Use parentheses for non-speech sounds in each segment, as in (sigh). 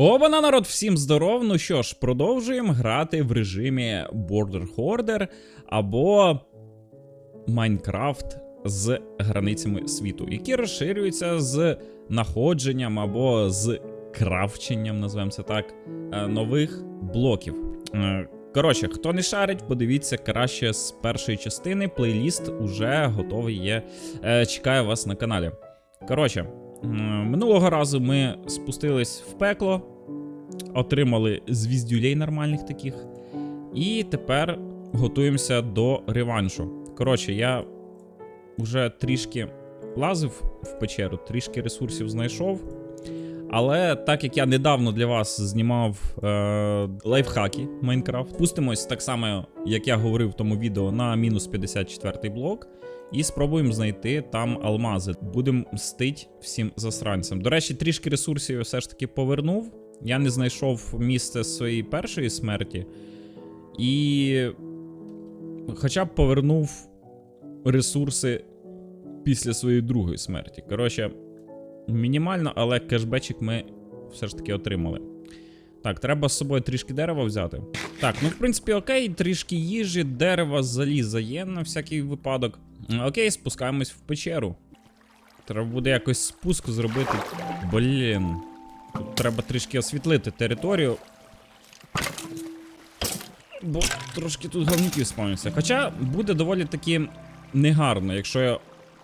Обана, народ, всім здоров. Ну що ж, продовжуємо грати в режимі Border Hoarder або Майнкрафт з границями світу, які розширюються з находженням або з крафченням, називаємо це так, е, нових блоків. Е, Коротше, хто не шарить, подивіться краще з першої частини. Плейліст уже готовий є. Е, Чекаю вас на каналі. Коротше, минулого разу ми спустились в пекло, отримали звіздюлей нормальних таких. І тепер готуємося до реваншу. Коротше, я вже трішки лазив в печеру, трішки ресурсів знайшов. Але так як я недавно для вас знімав е, лайфхаки Майнкрафт, пустимось так само, як я говорив в тому відео, на мінус 54 блок. І спробуємо знайти там алмази. Будемо мстить всім засранцям. До речі, трішки ресурсів я все ж таки повернув. Я не знайшов місце своєї першої смерті. І. Хоча б повернув ресурси після своєї другої смерті. Коротше, мінімально, але кешбечик ми все ж таки отримали. Так, треба з собою трішки дерева взяти. Так, ну в принципі, окей, трішки їжі, дерева, заліза є на всякий випадок. Окей, спускаємось в печеру. Треба буде якось спуск зробити. Блін. Тут треба трішки освітлити територію. Бо трошки тут говнюків спавняться. Хоча буде доволі таки негарно, якщо я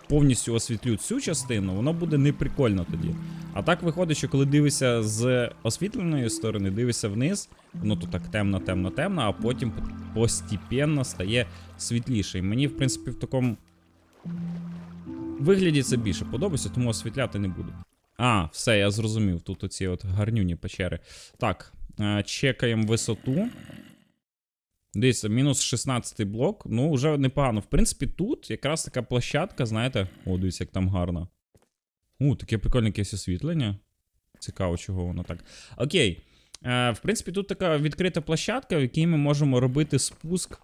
повністю освітлю цю частину, воно буде неприкольно тоді. А так виходить, що коли дивишся з освітленої сторони, дивишся вниз, ну то так темно, темно, темно, а потім постепенно стає світліше. І мені, в принципі, в такому вигляді це більше подобається, тому освітляти не буду. А, все, я зрозумів. Тут оці от гарнюні печери. Так, е, чекаємо висоту. Дивіться, мінус 16 блок. Ну, вже непогано. В принципі, тут якраз така площадка, знаєте. О, дивіться, як там гарно. У, таке прикольне якесь освітлення. Цікаво, чого воно так. Окей. Е, в принципі, тут така відкрита площадка, в якій ми можемо робити спуск.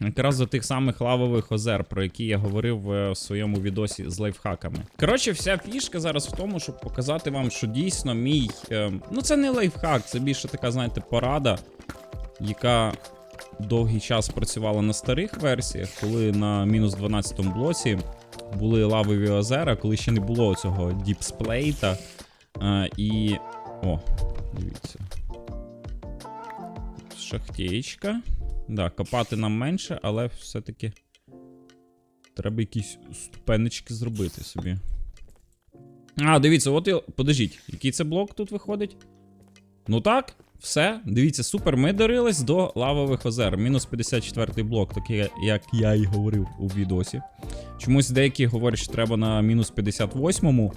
Якраз до тих самих лавових озер, про які я говорив е, в своєму відосі з лайфхаками. Коротше, вся фішка зараз в тому, щоб показати вам, що дійсно мій. Е, ну, це не лайфхак, це більше така, знаєте, порада, яка довгий час працювала на старих версіях, коли на мінус 12 блоці були лавові озера, коли ще не було цього діпсплейта. Е, і. О, дивіться. Шахтєчка. Да, копати нам менше, але все-таки треба якісь ступенечки зробити собі. А, дивіться, от і. Подождіть, який це блок тут виходить? Ну так, все. Дивіться, супер. Ми дарились до лавових озер. Мінус 54 блок, такий, як я і говорив у відосі. Чомусь деякі говорять, що треба на мінус 58-му,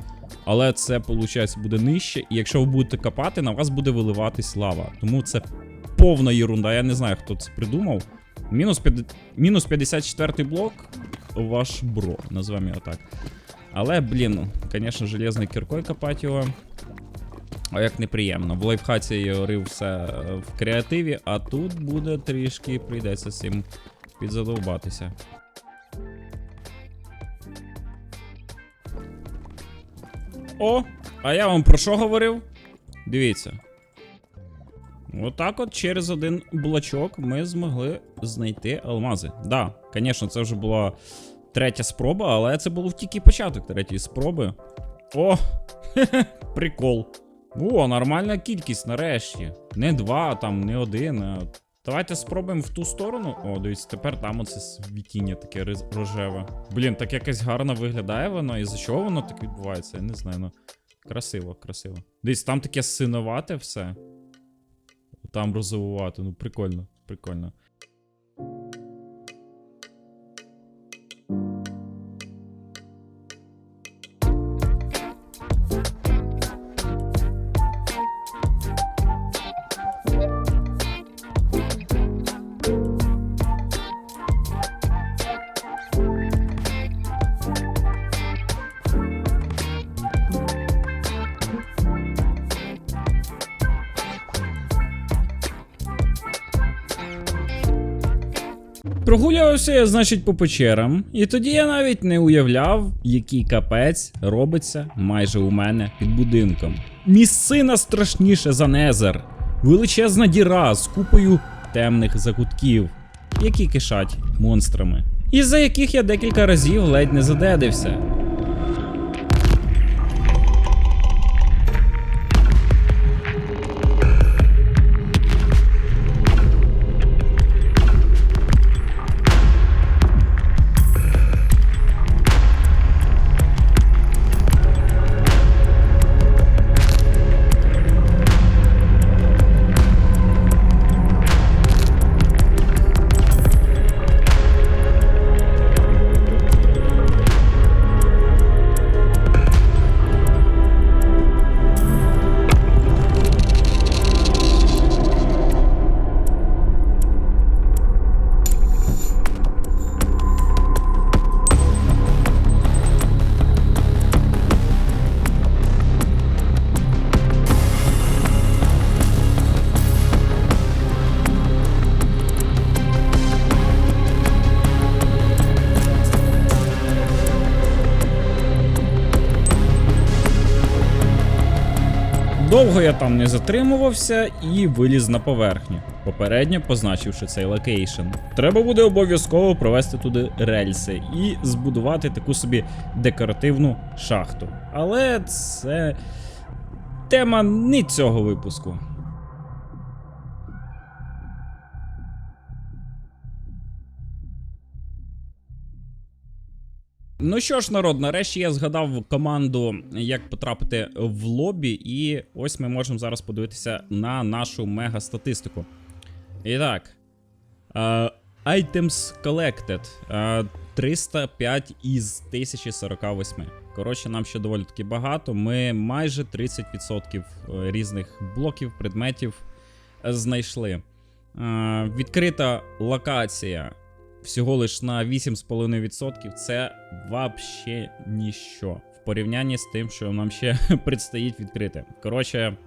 але це, виходить, буде нижче. І якщо ви будете копати, на вас буде виливатись лава. Тому це повна єрунда. Я не знаю, хто це придумав. Мінус, 50... мінус 54 блок ваш бро, називаємо його так. Але, блін, звісно, железною кіркою копати його. А як неприємно. В лайфхаці я рив все е, в креативі, а тут буде трішки прийдеться з цим підзадовбатися. О! А я вам про що говорив? Дивіться. Отак от через один блочок ми змогли знайти алмази. Да, звісно, це вже була третя спроба, але це був тільки початок третьої спроби. О! (laughs) Прикол. О, нормальна кількість нарешті. Не два, там, не один. А... Давайте спробуємо в ту сторону. О, дивіться, тепер там оце світіння таке рожеве. Блін, так якось гарно виглядає воно. І за чого воно так відбувається? Я не знаю. Ну, красиво, красиво. Дивіться, там таке синовате все. Там розовувати. Ну, прикольно, прикольно. Прогулювався я, значить, по печерам, і тоді я навіть не уявляв, який капець робиться майже у мене під будинком. Місцина страшніше за Незер. Величезна діра з купою темних закутків, які кишать монстрами. Із-за яких я декілька разів ледь не задедився. Довго я там не затримувався і виліз на поверхню, попередньо позначивши цей локейшн. Треба буде обов'язково провести туди рельси і збудувати таку собі декоративну шахту. Але це тема не цього випуску. Ну що ж, народ, нарешті я згадав команду, як потрапити в лобі, і ось ми можемо зараз подивитися на нашу мега-статистику. І так. е, items collected. е, 305 із 1048. Коротше, нам ще доволі таки багато. Ми майже 30% різних блоків, предметів е, знайшли. Е, відкрита локація всього лиш на 8,5% це вообще ніщо в порівнянні з тим, що нам ще (laughs) предстоїть відкрити. Коротше,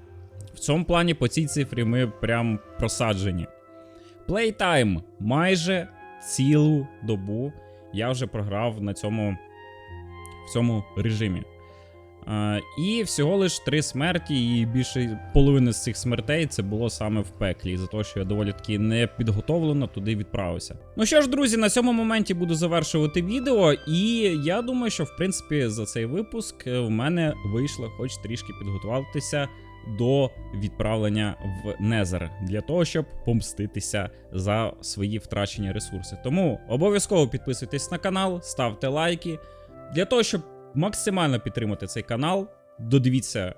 в цьому плані по цій цифрі ми прям просаджені. Playtime майже цілу добу я вже програв на цьому в цьому режимі. Е, і всього лиш три смерті, і більше половини з цих смертей це було саме в пеклі, за те, що я доволі таки не підготовлено туди відправився. Ну що ж, друзі, на цьому моменті буду завершувати відео, і я думаю, що в принципі за цей випуск е, в мене вийшло хоч трішки підготуватися до відправлення в Незер для того, щоб помститися за свої втрачені ресурси. Тому обов'язково підписуйтесь на канал, ставте лайки. Для того, щоб максимально підтримати цей канал, додивіться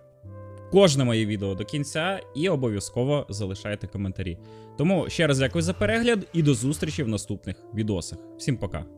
кожне моє відео до кінця і обов'язково залишайте коментарі. Тому ще раз дякую за перегляд і до зустрічі в наступних відосах. Всім пока!